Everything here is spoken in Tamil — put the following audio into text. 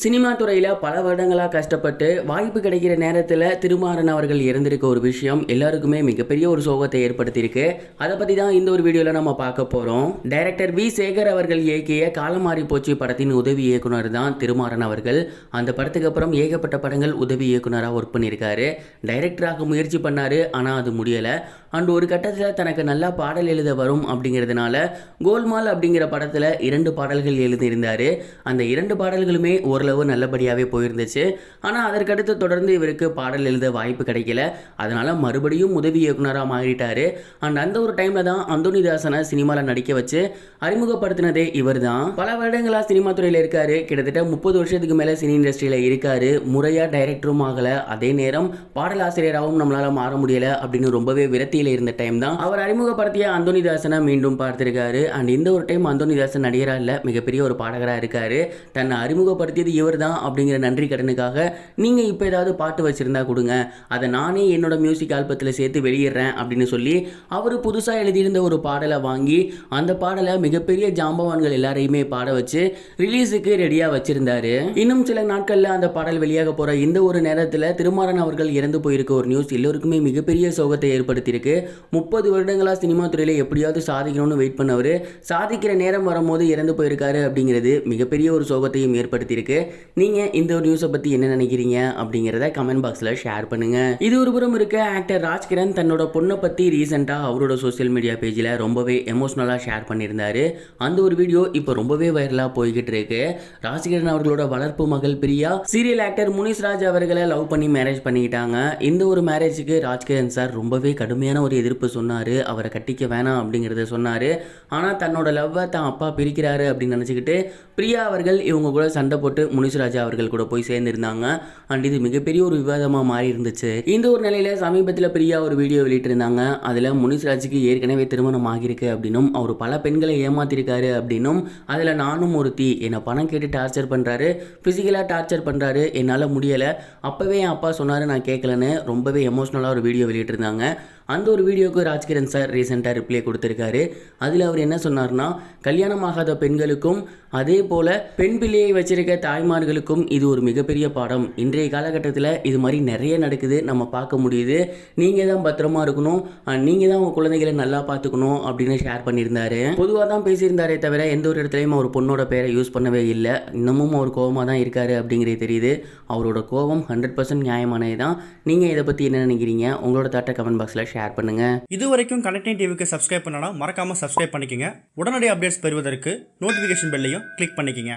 சினிமா துறையில் பல வருடங்களாக கஷ்டப்பட்டு வாய்ப்பு கிடைக்கிற நேரத்தில் திருமாறன் அவர்கள் இறந்திருக்க ஒரு விஷயம் எல்லாருக்குமே மிகப்பெரிய ஒரு சோகத்தை ஏற்படுத்தியிருக்கு. அதை பற்றி தான் இந்த ஒரு வீடியோவில் நம்ம பார்க்க போகிறோம் டைரக்டர் வி. சேகர் அவர்கள் இயக்கிய காலம் போச்சு படத்தின் உதவி இயக்குனர் தான் திருமாறன் அவர்கள். அந்த படத்துக்கு அப்புறம் ஏகப்பட்ட படங்கள் உதவி இயக்குனராக ஒர்க் பண்ணியிருக்காரு. டைரக்டராக முயற்சி பண்ணார் ஆனால் அது முடியலை. அண்ட் ஒரு கட்டத்தில் தனக்கு நல்லா பாடல் எழுத வரும் அப்படிங்கிறதுனால கோல்மால் அப்படிங்கிற படத்தில் இரண்டு பாடல்கள் எழுதியிருந்தார். அந்த இரண்டு பாடல்களுமே ஓரளவு நல்லபடியாகவே போயிருந்துச்சு. ஆனால் அதற்கடுத்து தொடர்ந்து இவருக்கு பாடல் எழுத வாய்ப்பு கிடைக்கல. அதனால் மறுபடியும் உதவி இயக்குனராக மாறிட்டார். அண்ட் அந்த ஒரு டைமில் தான் அந்தோனிதாசனை சினிமாவில் நடிக்க வச்சு அறிமுகப்படுத்தினதே இவர் தான் பல வருடங்களாக சினிமா துறையில் இருக்காரு. கிட்டத்தட்ட முப்பது வருஷத்துக்கு மேலே சினி இண்டஸ்ட்ரியில் இருக்காரு. முறையாக டைரக்டரும் ஆகலை. அதே நேரம் பாடல் ஆசிரியராகவும் நம்மளால் மாற முடியலை அப்படின்னு ரொம்பவே விரத்தி விரத்தியில் இருந்த டைம் தான் அவர் அறிமுகப்படுத்திய அந்தோனிதாசனை மீண்டும் பார்த்திருக்காரு. அண்ட் இந்த ஒரு டைம் அந்தோனிதாசன் நடிகராக இல்லை மிகப்பெரிய ஒரு பாடகராக இருக்காரு. தன்னை அறிமுகப்படுத்தியது இவர் தான் அப்படிங்கிற நன்றி கடனுக்காக நீங்கள் இப்போ ஏதாவது பாட்டு வச்சுருந்தா கொடுங்க. அதை நானே என்னோட மியூசிக் ஆல்பத்தில் சேர்த்து வெளியிடுறேன் அப்படின்னு சொல்லி அவர் புதுசாக எழுதியிருந்த ஒரு பாடலை வாங்கி அந்த பாடலை மிகப்பெரிய ஜாம்பவான்கள் எல்லாரையுமே பாட வச்சு ரிலீஸுக்கு ரெடியாக வச்சுருந்தாரு. இன்னும் சில நாட்களில் அந்த பாடல் வெளியாக போகிற இந்த ஒரு நேரத்தில் திருமாறன் அவர்கள் இறந்து போயிருக்க ஒரு நியூஸ் எல்லோருக்குமே மிகப்பெரிய சோகத்தை ஏற்படுத்தியிருக்கு. முப்பது வருடங்களாக சினிமா துறையில் எப்படியாவது சாதிக்கணும்னு வெயிட் பண்ணவர் சாதிக்கிற நேரம் வரும்போது இறந்து போயிருக்காரு அப்படிங்கிறது மிகப்பெரிய ஒரு சோகத்தையும் ஏற்படுத்தியிருக்கு. நீங்கள் இந்த ஒரு நியூஸை பற்றி என்ன நினைக்கிறீங்க அப்படிங்கிறத கமெண்ட் பாக்ஸில் ஷேர் பண்ணுங்கள் இது ஒரு புறம் இருக்க ஆக்டர் ராஜ்கிரண் தன்னோட பொண்ணை பற்றி ரீசெண்டாக அவரோட சோசியல் மீடியா பேஜில் ரொம்பவே எமோஷ்னலாக ஷேர் பண்ணியிருந்தார். அந்த ஒரு வீடியோ இப்போ ரொம்பவே வைரலாக போய்கிட்டு இருக்கு. ராஜ்கிரண் அவர்களோட வளர்ப்பு மகள் பிரியா சீரியல் ஆக்டர் முனிஷ்ராஜ் அவர்களை லவ் பண்ணி மேரேஜ் பண்ணிக்கிட்டாங்க. இந்த ஒரு மேரேஜுக்கு ராஜ்கிரண் சார் ரொம்பவே கடுமையான ஒரு எதிர்ப்பு சொன்னார் அவரை கட்டிக்க வேணாம் அப்படிங்கிறத சொன்னார். ஆனால் தன்னோட லவ்வை தான் அப்பா பிரிக்கிறாரு அப்படின்னு நினச்சிக்கிட்டு பிரியா அவர்கள் இவங்க கூட சண்டை போட்டு முனிஷ்ராஜா அவர்கள் கூட போய் சேர்ந்துருந்தாங்க. அண்ட் இது மிகப்பெரிய ஒரு விவாதமாக மாறி இருந்துச்சு இந்த ஒரு நிலையில் சமீபத்தில் பிரியா ஒரு வீடியோ வெளியிட்டிருந்தாங்க. அதில் முனிஷ்ராஜுக்கு ஏற்கனவே திருமணம் ஆகியிருக்கு அப்படின்னும் அவர் பல பெண்களை ஏமாத்திருக்காரு அப்படின்னும் அதில் நானும் ஒருத்தி என்னை பணம் கேட்டு டார்ச்சர் பண்ணுறாரு ஃபிசிக்கலாக டார்ச்சர் பண்ணுறாரு என்னால் முடியலை. அப்போவே என் அப்பா சொன்னார் நான் கேட்கலன்னு ரொம்பவே எமோஷ்னலாக ஒரு வீடியோ வெளியிட்டிருந்தாங்க. அந்த ஒரு வீடியோக்கு ராஜ்கிரண் சார் ரீசெண்டாக ரிப்ளை கொடுத்துருக்காரு. அதில் அவர் என்ன சொன்னார்னா கல்யாணமாகாத பெண்களுக்கும் அதே போல் பெண் பிள்ளையை வச்சிருக்க தாய்மார்களுக்கும் இது ஒரு மிகப்பெரிய பாடம். இன்றைய காலகட்டத்தில் இது மாதிரி நிறைய நடக்குது. நம்ம பார்க்க முடியுது. நீங்கள் தான் பத்திரமா இருக்கணும். நீங்கள் தான் உங்கள் குழந்தைகளை நல்லா பார்த்துக்கணும் அப்படின்னு ஷேர் பண்ணியிருந்தாரு. பொதுவாக தான் பேசியிருந்தாரே தவிர எந்த ஒரு இடத்துலையும் அவர் பொண்ணோட பேரை யூஸ் பண்ணவே இல்லை. இன்னமும் அவர் கோவமாக தான் இருக்காரு அப்படிங்கிறது தெரியுது. அவரோட கோவம் ஹண்ட்ரட் பர்சன்ட் நியாயமானது தான். நீங்கள் இதை பற்றி என்ன நினைக்கிறீங்க? உங்களோட தாட்டை கமெண்ட் பாக்ஸில் ஷேர் பண்ணுங்கள் இது வரைக்கும் கனெக்டிங் டிவிக்கு சப்ஸ்கிரைப் பண்ணனா மறக்காம சப்ஸ்கிரைப் பண்ணிக்கங்க. உடனடி அப்டேட்ஸ் பெறுவதற்கு நோட்டிஃபிகேஷன் பெல்லையும் கிளிக் பண்ணிக்கங்க.